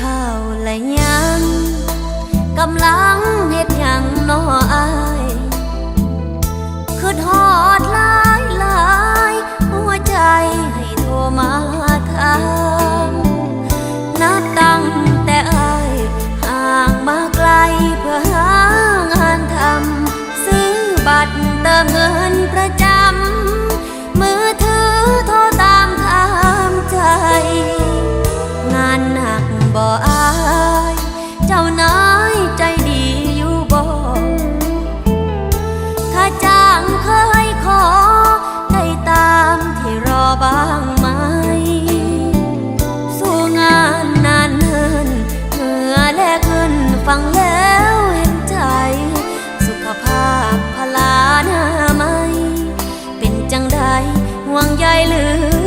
ข้าวและยังกำลังเฮ็ดยังน้ออายคือทอดลายลายหัวใจให้โทรมาทางนัดตั้งแต่อายห่างมาไกลเพื่อหางานทำซื้อบัตรเติมเงินประจำมือถือโทรตามถามใจ งานหนัก บ่อาย เจ้านายใจดีอยู่บ่ถ้าจ้างเคยขอ ได้ตามที่รอบ้างไหม สู้งานนานเงินเหงื่อแลกเงินฟังแล้วเห็นใจ สุขภาพพลาน้าไม่ เป็นจังใดห่วงใยหรือ